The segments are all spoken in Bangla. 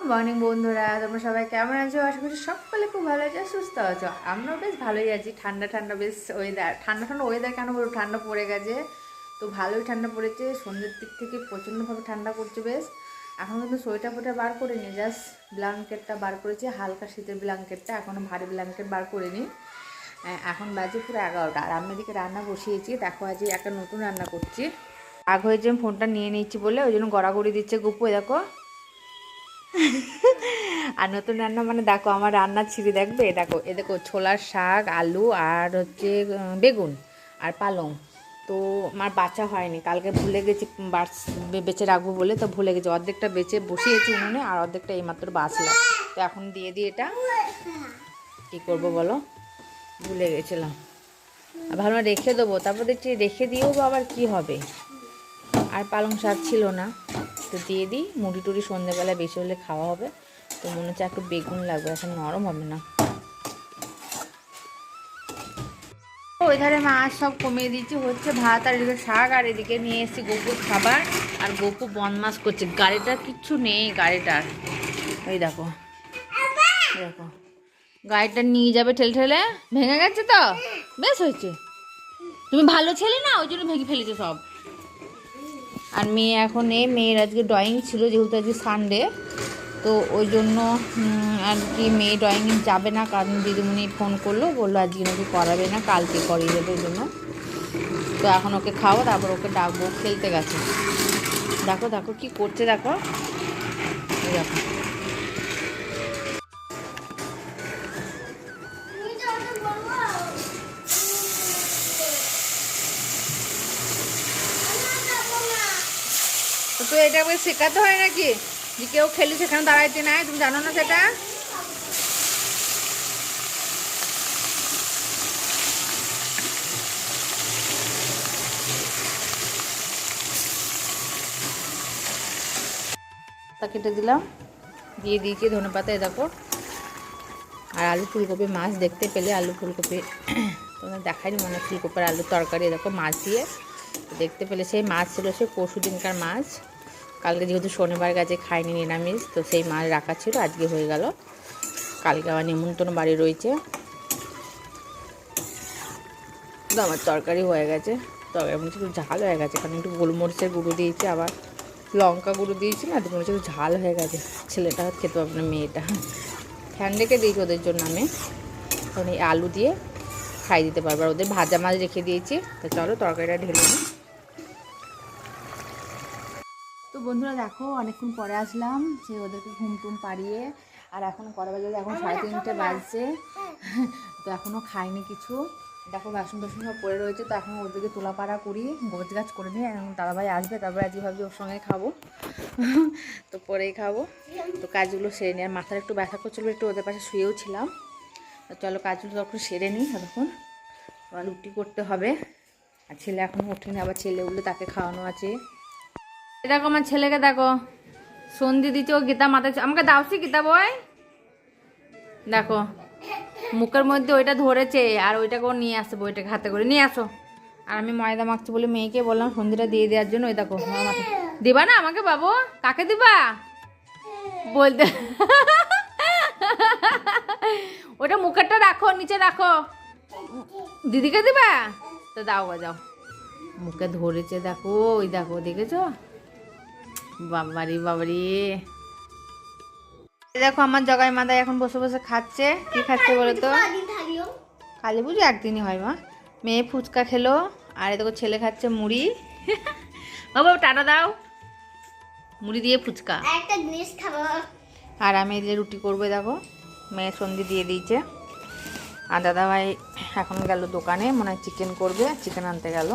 মর্নিং বন্ধুরা। তোমরা সবাই কেমন আছো? আশা করছি সকলে খুব ভালো আছে সুস্থ আছো। আমরাও বেশ ভালোই আছি। ঠান্ডা ঠান্ডা বেশ ওয়েদার ঠান্ডা ঠান্ডা ওয়েদার কেন বলব? ঠান্ডা পড়ে গেছে। তো ভালোই ঠান্ডা পড়েছে। সন্ধ্যের দিক থেকে প্রচণ্ডভাবে ঠান্ডা করছে বেশ। এখন কিন্তু সোয়েটার ফোয়েটার বার করে নি জাস্ট ব্ল্যাঙ্কেটটা বার করেছি। হালকা শীতের ব্ল্যাঙ্কেটটা এখনও ভারী ব্ল্যাঙ্কেট বার করিনি। আহ, এখন বাজে পুরো এগারোটা। আর আমি এদিকে রান্না বসিয়েছি। দেখো আজ একটা নতুন রান্না করছি। আগ হয়েছে আমি ফোনটা নিয়ে নিচ্ছি বলে ওই জন্য গড়াগড়ি দিচ্ছে গুপু দেখো। আর নতুন রান্না মানে দেখো, আমার রান্নার ছিঁড়ি দেখবে? দেখো এ দেখো, ছোলার শাক, আলু আর হচ্ছে বেগুন আর পালং। তো আমার বাচ্চা হয়নি, কালকে ভুলে গেছি বেঁচে রাখব বলে, তো ভুলে গেছি। অর্ধেকটা বেঁচে বসিয়েছি উনুনে আর অর্ধেকটা এইমাত্র বাঁচলাম তো এখন দিয়ে দিই এটা কী করব বলো? ভুলে গেছিলাম। ভাবলাম রেখে দেবো, তারপর দেখছি রেখে দিয়েও আবার কী হবে? আর পালং শাক ছিল না। তো দিয়ে দিই। মুড়ি টুড়ি সন্ধ্যেবেলা বেশি হলে খাওয়া হবে। তো মনে হচ্ছে একটু বেগুন লাগবে, এখন নরম হবে না। ওই ধারে মাছ সব কমিয়ে দিচ্ছি হচ্ছে ভাত আর এদিকে শাক, আর এদিকে নিয়ে এসেছি গপুর খাবার। আর গপু বনমাস করছে গাড়িটার কিচ্ছু নেই গাড়িটার ওই দেখো দেখো। গাড়িটা নিয়ে যাবে ঠেলে ঠেলে, ভেঙে গেছে তো? বেশ হয়েছে। তুমি ভালো ছেলে না, ওই জন্য ভেঙে ফেলেছো সব। আর মেয়ে এখন এ, মেয়ের আজকে ড্রয়িং ছিল, যেহেতু আজকে সানডে তো ওই জন্য আর কি মেয়ে ড্রয়িং যাবে না, কারণ দিদিমণি ফোন করল, বলল আজকে নাকি করাবে না, কালকে করিয়ে দেবে ওই জন্য। তো এখন ওকে খাও তারপর ওকে ডাকবো, খেলতে গেছে। দেখো দেখো কি করছে, দেখো। দেখো। তো তো এটা আমাকে শেখাতে হয় নাকি? যে কেউ খেলি সেখানে দাঁড়াইতে নাই, তুমি জানো না সেটা? কেটে দিলাম। দিয়ে দিয়েছি ধনে পাতা দেখো। আর আলু ফুলকপি মাছ দেখতে পেলে আলু ফুলকপি। তোমার দেখাইনি মনে ফুলকপির আলুর তরকারি দেখো মাছ দিয়ে। দেখতে পেলে সেই মাছ ছিল সে পরশু দিনকার মাছ। কালকে যেহেতু শনিবার গেছে খাইনি নিরামিষ, তো সেই মাছ রাখা ছিল, আজকে হয়ে গেল। কালকে আবার নিমন্ত্রণ বাড়ি রয়েছে। তো আমার তরকারি হয়ে গেছে। তরকারি মনে একটু ঝাল হয়ে গেছে, কারণ একটু গোলমরিচের গুঁড়ো দিয়েছি, আবার লঙ্কা গুঁড়ো দিয়েছি না, তো মনে একটু ঝাল হয়ে গেছে। ছেলেটা খেতে পারবে না, মেয়েটা। ফ্যান রেখে দিয়েছি ওদের জন্য আমি। তখন এই আলু দিয়ে খাই দিতে পারব। আর ওদের ভাজা মাছ রেখে দিয়েছি। তো চলো তরকারিটা ঢেলে নিই। বন্ধুরা দেখো অনেকক্ষণ পরে আসলাম সে ওদেরকে ঘুম টুম পাড়িয়ে আর এখন কটা বাজে এখন সাড়ে তিনটে বাজছে। তো এখনও খাইনি কিছু। দেখো বাসন টাসন সব পড়ে রয়েছে তো এখন ওদেরকে তোলাপাড়া করি গোছ গাছ করে নিয়ে এখন দাদাভাই আসবে তারপরে আজকে ভাবছি ওর সঙ্গে খাব। তো পরেই খাব। তো কাজগুলো সেরে নিই আর মাথার একটু ব্যথা করছিল একটু ওদের পাশে শুয়েও ছিলাম। তো চলো কাজগুলো তখন সেরে নিই তখন রুটি করতে হবে। আর ছেলে এখনও ওঠেনি আবার ছেলে উঠলে তাকে খাওয়ানো আছে। দেখো, আমার ছেলেকে দেখো। সন্ধি দিচ্ছে, ও গীতা মাথায় আমাকে দাওছি গীতা বই। দেখো, মুখের মধ্যে ওইটা ধরেছে আর ওইটাকে ও নিয়ে আসছে বইটাকে হাতে করে। নিয়ে আসো। আর আমি ময়দা মাখছি বলে মেয়েকে বললাম সন্ধিটা দিয়ে দেওয়ার জন্য। ওই দেখো দিবা না আমাকে বাবু? কাকে দিবা? বলতে ওটা মুখেরটা রাখো, নিচে রাখো। দিদিকে দিবা? তো দাও যাও। মুখে ধরেছে, দেখো, ওই দেখো, দেখেছ? বাবারি বাবারি। এই দেখো আমার জগাই মাদায় এখন বসে বসে খাচ্ছে। কি খাচ্ছে বলো তো? কালী পুজো একদিনই হয় মা। মেয়ে ফুচকা খেলো আর এই দেখো ছেলে খাচ্ছে মুড়ি। বাবা টাটা দাও। মুড়ি দিয়ে ফুচকা। একটা জিনিস খাব। আর আমি এই যে রুটি করবে দেখো। মেয়ে সন্ধি দিয়ে দিয়েছে। আর দাদাভাই এখন গেল দোকানে মনে হয় চিকেন করবে। চিকেন আনতে গেল।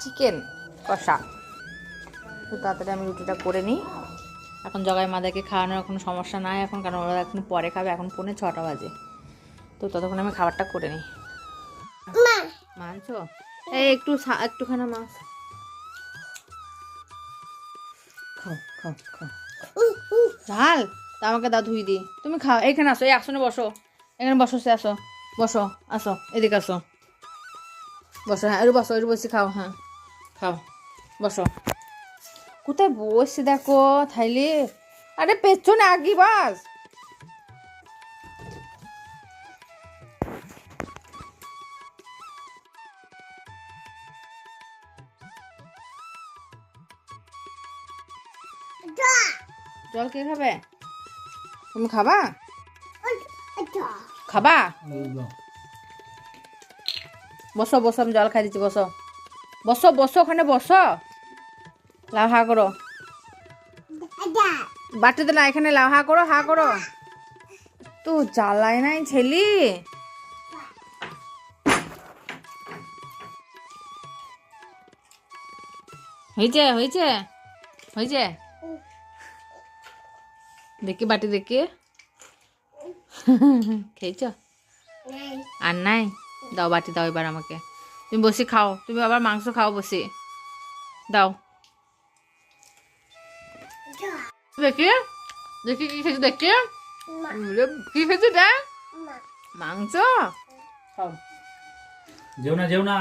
চিকেন কষা। তো তাড়াতাড়ি আমি রুটিটা করে নিই। এখন জগাই মাদাকে খাওয়ানোর কোনো সমস্যা নাই এখন কারণ ওরা এখন পরে খাবে এখন পৌনে ছটা বাজে। তো ততক্ষণ আমি খাবারটা করে নিই। মা। মাংস এই একটু একটুখানা মাছ। খাও খাও খাও। ঝাল? তা আমাকে দা ধুই দি তুমি খাও এখানে আসো এই আসনে বসো। এখানে বসো সে আসো। বসো আসো এদিকে আসো। বসো হ্যাঁ একটু বসো একটু বসে খাও হ্যাঁ। খাও বসো। কোথায় বসে দেখো থাইলে? আরে পেছনে আগি বাস। জল কে খাবে? তুমি খাবা? খাবা? বসো বসো আমি জল খাই দিচ্ছি বসো। বসো বসো ওখানে বসো। লাভ হা করো। বাটিতে না, এখানে লাভ হা করো হা করো। তো জ্বালায় নাই ছেলি। হয়েছে হয়েছে হয়েছে দেখি বাটি, দেখি। খেয়েছ? আর নাই? দাও বাটি, দাও এবার আমাকে। তুমি বসে খাও, তুমি আবার মাংস খাও বসে। দাও। দেখি দেখি কি খেয়েছো দেখি কি খেয়েছো দেখ মাংস যেও না যেও না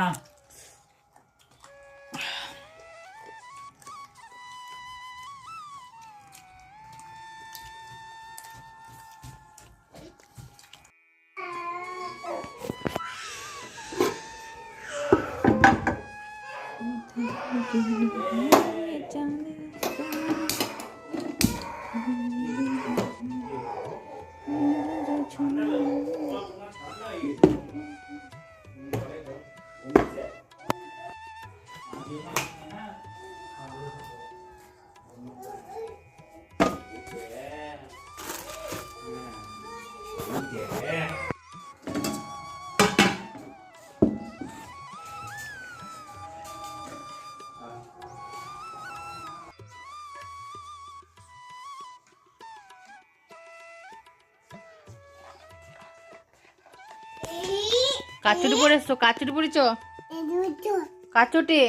কাচুরি পরেছো কাচুরি পরেছ? কাচুটি?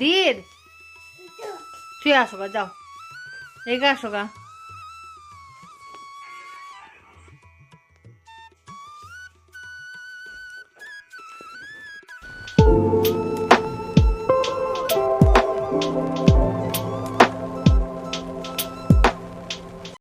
দির? তুই আসো গা যাও। এগে আসো গা। Thank